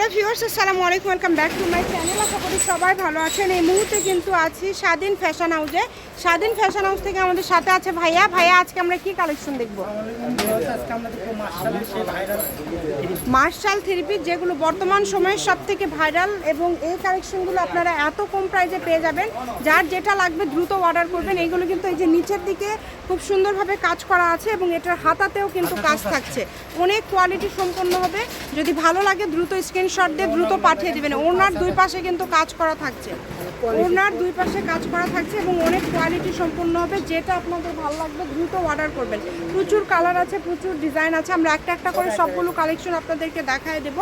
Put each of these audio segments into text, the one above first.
Hello viewers, আসসালামু আলাইকুম, welcome back to my channel. আশা করি সবাই ভালো আছেন। এই মুহূর্তে কিন্তু আছি স্বাধীন ফ্যাশন হাউসে। স্বাধীন ফ্যাশন হাউস থেকে আমাদের সাথে আছে ভাইয়া। ভাইয়া, আজকে আমরা কি কালেকশন দেখব? মার্শাল থেরাপি যেগুলো বর্তমান সময়ে সব থেকে ভাইরাল এবং এই কালেকশনগুলো আপনারা এত কম প্রাইসে পেয়ে যাবেন। যার যেটা লাগবে দ্রুত অর্ডার করবেন। এইগুলো কিন্তু এই যে নিচের দিকে খুব সুন্দরভাবে কাজ করা আছে এবং এটার হাতাতেও কিন্তু কাজ থাকছে। অনেক কোয়ালিটি সম্পন্ন হবে। যদি ভালো লাগে দ্রুত দিয়ে দ্রুত পাঠিয়ে দেবেন। ওনার দুই পাশে কিন্তু কাজ করা থাকছে। ওনার দুই পাশে কাজ করা থাকছে এবং অনেক কোয়ালিটি সম্পূর্ণ হবে, যেটা আপনাদের ভালো লাগবে, দ্রুত অর্ডার করবেন। প্রচুর কালার আছে, প্রচুর ডিজাইন আছে। আমরা একটা একটা করে সবগুলো কালেকশন আপনাদেরকে দেখায় দেব।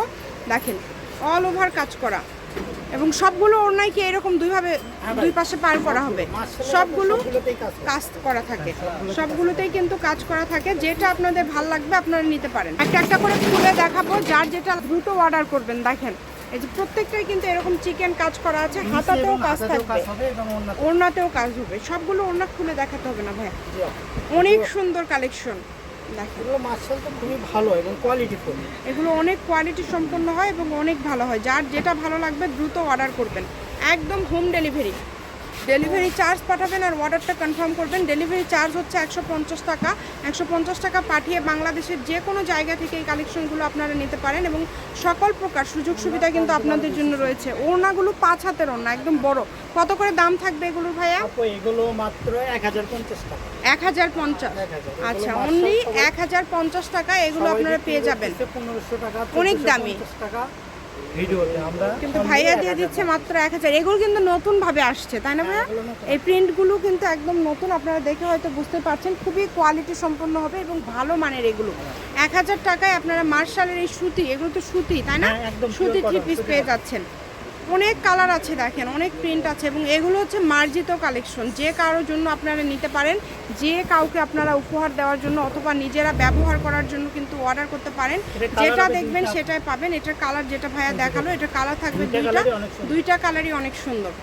দেখেন অল ওভার কাজ করা। এবং সবগুলো ওড়নায় কি এরকম দুইভাবে দুই পাশে পার করা হবে? সবগুলো কাজ করা। থাকে। সবগুলোতেই কিন্তু কাজ করা থাকে যেটা আপনাদের ভালো লাগবে আপনারা নিতে পারেন। একটা একটা করে খুলে দেখাবো যার যেটা দ্রুত অর্ডার করবেন দেখেন। এই যে প্রত্যেকটাই কিন্তু এরকম চিকেন কাজ করা আছে হাতাতেও কাজ থাকবে। ওড়নাতেও। কাজ হবে। সবগুলো ওড়না খুলে দেখাতে হবে না ভাইয়া। অনেক সুন্দর কালেকশন দেখেন। এগুলো মার্শাল তো খুবই ভালো এবং কোয়ালিটি ফুল। এগুলো অনেক কোয়ালিটি সম্পন্ন হয় এবং অনেক ভালো হয়। যার যেটা ভালো লাগবে দ্রুত অর্ডার করবেন। একদম হোম ডেলিভারি ডেলিভারি চার্জ পাঠাবেন আর অর্ডারটা কনফার্ম করবেন। ডেলিভারি চার্জ হচ্ছে একশো পঞ্চাশ টাকা। একশো পঞ্চাশ টাকা পাঠিয়ে বাংলাদেশের যে কোনো জায়গা থেকে এই কালেকশনগুলো আপনারা নিতে পারেন এবং সকল প্রকার সুযোগ সুবিধা কিন্তু আপনাদের জন্য রয়েছে। ওড়নাগুলো পাঁচ হাতের ওড়না একদম বড়। কত করে দাম থাকবে এগুলোর ভাইয়া? এগুলো মাত্র এক হাজার পঞ্চাশ টাকা। এক হাজার পঞ্চাশ আচ্ছা অনলি এক হাজার পঞ্চাশ টাকা এগুলো আপনারা পেয়ে যাবেন। অনেক দামি। টাকা। ভিডিওতে আমরা কিন্তু ভাইয়া দিয়ে দিচ্ছে মাত্র এক হাজার। এগুলো কিন্তু নতুন ভাবে আসছে তাই না ভাইয়া? এই প্রিন্টগুলো কিন্তু একদম নতুন আপনারা দেখে হয়তো বুঝতে পারছেন খুবই কোয়ালিটি সম্পন্ন হবে এবং ভালো মানের এগুলো। এক হাজার টাকায় আপনারা মার্শালের এই সুতি এগুলো তো সুতি তাই না? হ্যাঁ, সুতি থ্রি পিস পেয়ে যাচ্ছেন। অনেক কালার আছে দেখেন অনেক প্রিন্ট আছে এবং এগুলো হচ্ছে মার্জিত কালেকশন যে কারোর জন্য আপনারা নিতে পারেন যে কাউকে আপনারা উপহার দেওয়ার জন্য অথবা নিজেরা ব্যবহার করার জন্য কিন্তু অর্ডার করতে পারেন। যেটা দেখবেন সেটাই পাবেন। এটার কালার যেটা ভাইয়া দেখাল এটার কালার থাকবে দুইটা। দুইটা কালারই অনেক সুন্দর।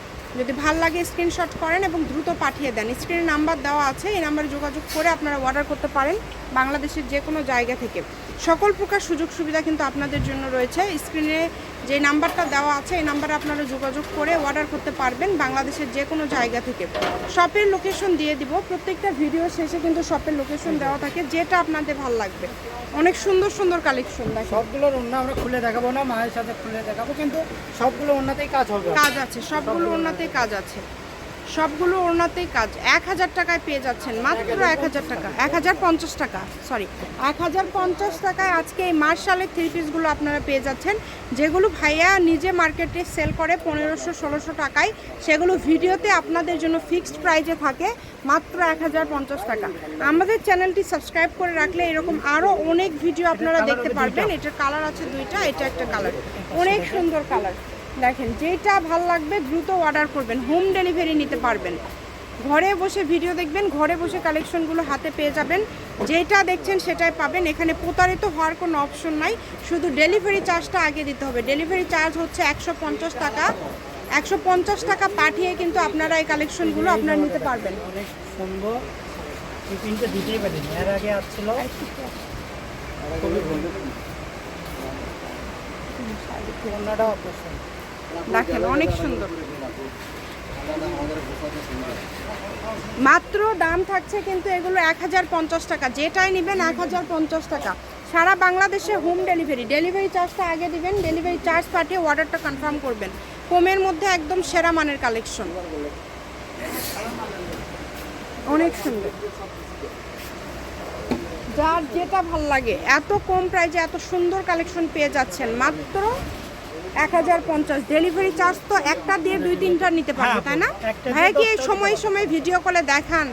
যদি ভালো লাগে স্ক্রিনশট করেন এবং দ্রুত পাঠিয়ে দেন। স্ক্রিনে নাম্বার দেওয়া আছে, এই নাম্বারে যোগাযোগ করে আপনারা অর্ডার করতে পারেন বাংলাদেশের যে কোনো জায়গা থেকে। সকল প্রকার সুযোগ সুবিধা কিন্তু আপনাদের জন্য রয়েছে। স্ক্রিনে যে নাম্বারটা দেওয়া আছে, এই নাম্বারে আপনারা যোগাযোগ করে অর্ডার করতে পারবেন বাংলাদেশের যে কোনো জায়গা থেকে। শপের লোকেশন দিয়ে দিব। প্রত্যেকটা ভিডিও শেষে কিন্তু শপের লোকেশন দেওয়া থাকে, যেটা আপনাদের ভালো লাগবে। অনেক সুন্দর সুন্দর কালেকশন দেখো। সবগুলোর ওন্না আমরা খুলে দেখাবো না মায়ের সাথে খুলে দেখাবো কিন্তু সবগুলো ওন্নাতেই কাজ হবে। কাজ আছে সবগুলো ওন্নাতেই কাজ আছে। সবগুলো ওড়নাতেই কাজ। এক হাজার টাকায় পেয়ে যাচ্ছেন। মাত্র এক হাজার টাকা। এক হাজার পঞ্চাশ টাকা। সরি এক হাজার পঞ্চাশ টাকায় আজকে এই মার্শালের থ্রি পিসগুলো আপনারা পেয়ে যাচ্ছেন। যেগুলো ভাইয়া নিজে মার্কেটে সেল করে পনেরোশো, ষোলোশো টাকায়, সেগুলো ভিডিওতে আপনাদের জন্য ফিক্সড প্রাইজে থাকে। মাত্র এক হাজার পঞ্চাশ টাকা। আমাদের চ্যানেলটি সাবস্ক্রাইব করে রাখলে এরকম আরও অনেক ভিডিও আপনারা দেখতে পারবেন। এটার কালার আছে দুইটা, এটা একটা কালার অনেক সুন্দর কালার দেখেন যেটা ভালো লাগবে দ্রুত অর্ডার করবেন হোম ডেলিভারি নিতে পারবেন। ঘরে বসে ভিডিও দেখবেন ঘরে বসে কালেকশনগুলো হাতে পেয়ে যাবেন। যেটা দেখছেন সেটাই পাবেন। এখানে প্রতারিত হওয়ার কোনো অপশন নাই। শুধু ডেলিভারি চার্জটা আগে দিতে হবে। ডেলিভারি চার্জ হচ্ছে একশো পঞ্চাশ টাকা। একশো পঞ্চাশ টাকা পাঠিয়ে কিন্তু আপনারা এই কালেকশনগুলো আপনারা নিতে পারবেন। অনেক সুন্দর। টিফিনটা দিতেই পারিনি এর আগে আসছিল। খুবই সুন্দর। অন্যটা অবশ্যই দেখেন, অনেক সুন্দর। মাত্র দাম থাকছে কিন্তু এগুলো এক হাজার পঞ্চাশ টাকা। যেটাই নেবেন এক হাজার পঞ্চাশ টাকা। সারা বাংলাদেশে হোম ডেলিভারি ডেলিভারি চার্জটা আগে দিবেন ডেলিভারি চার্জ পাঠিয়ে অর্ডারটা কনফার্ম করবেন। কমের মধ্যে একদম সেরা মানের কালেকশন অনেক সুন্দর। যার যেটা ভালো লাগে, এত কম প্রাইজে এত সুন্দর কালেকশন পেয়ে যাচ্ছেন। মাত্র এক হাজার পঞ্চাশ। ডেলিভারি চার্জ তো একটা দিয়ে দুই তিনটা নিতে পারবে হ্যাঁ, তাই না? ভাইয়া কি সময় সময় ভিডিও কলে দেখান?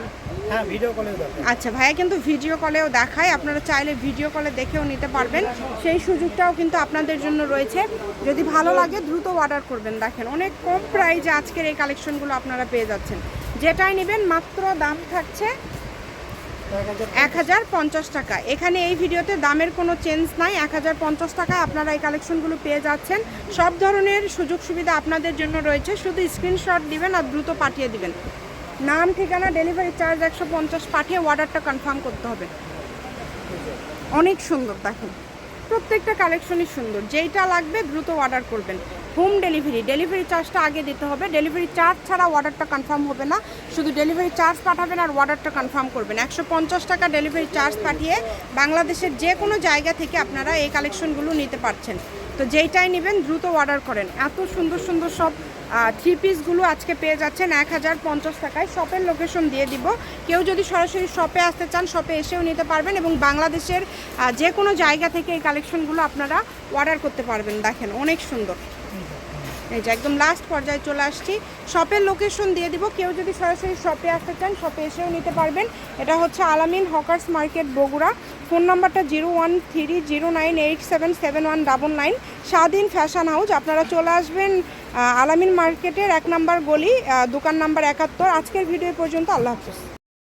হ্যাঁ ভিডিও কলেও আচ্ছা ভাইয়া কিন্তু ভিডিও কলেও দেখায়। আপনারা চাইলে ভিডিও কলে দেখেও নিতে পারবেন। সেই সুযোগটাও কিন্তু আপনাদের জন্য রয়েছে। যদি ভালো লাগে দ্রুত অর্ডার করবেন। দেখেন অনেক কম প্রাইজে আজকের এই কালেকশনগুলো আপনারা পেয়ে যাচ্ছেন। যেটাই নেবেন মাত্র দাম থাকছে এক হাজার পঞ্চাশ টাকা। এখানে এই ভিডিওতে দামের কোনো চেঞ্জ নাই। এক হাজার পঞ্চাশ টাকায় আপনারা এই কালেকশনগুলো পেয়ে যাচ্ছেন। সব ধরনের সুযোগ সুবিধা আপনাদের জন্য রয়েছে। শুধু স্ক্রিনশট দিবেন আর দ্রুত পাঠিয়ে দিবেন। নাম, ঠিকানা ডেলিভারি চার্জ একশো পঞ্চাশ পাঠিয়ে অর্ডারটা কনফার্ম করতে হবে। অনেক সুন্দর, দেখেন। প্রত্যেকটা কালেকশনই সুন্দর। যেইটা লাগবে দ্রুত অর্ডার করবেন। Home delivery. ডেলিভারি চার্জটা আগে দিতে হবে। ডেলিভারি চার্জ ছাড়া অর্ডারটা কনফার্ম হবে না। শুধু ডেলিভারি চার্জ পাঠাবেন আর অর্ডারটা কনফার্ম করবেন। একশো পঞ্চাশ টাকা ডেলিভারি চার্জ পাঠিয়ে বাংলাদেশের যে কোনো জায়গা থেকে আপনারা এই কালেকশনগুলো নিতে পারছেন। তো যেইটাই নেবেন দ্রুত অর্ডার করেন। এত সুন্দর সুন্দর সব থ্রি পিসগুলো আজকে পেয়ে যাচ্ছেন এক হাজার পঞ্চাশ টাকায়। শপের লোকেশন দিয়ে দিব। কেউ যদি সরাসরি শপে আসতে চান শপে এসেও নিতে পারবেন এবং বাংলাদেশের যে কোনো জায়গা থেকে এই কালেকশনগুলো আপনারা অর্ডার করতে পারবেন। দেখেন, অনেক সুন্দর। এই যে একদম লাস্ট পর্যায়ে চলে আসছি। শপের লোকেশন দিয়ে দিব। কেউ যদি সরাসরি শপে আসতে চান শপে এসেও নিতে পারবেন। এটা হচ্ছে Alamin hawkers market Bogura. Phone নাম্বারটা zero one three zero nine eight seven seven one double nine Swadhin fashion house আপনারা চলে আসবেন আলামিন মার্কেটের এক নাম্বার গলি দোকান নাম্বার একাত্তর। আজকের ভিডিও পর্যন্ত। আল্লাহ হাফিজ।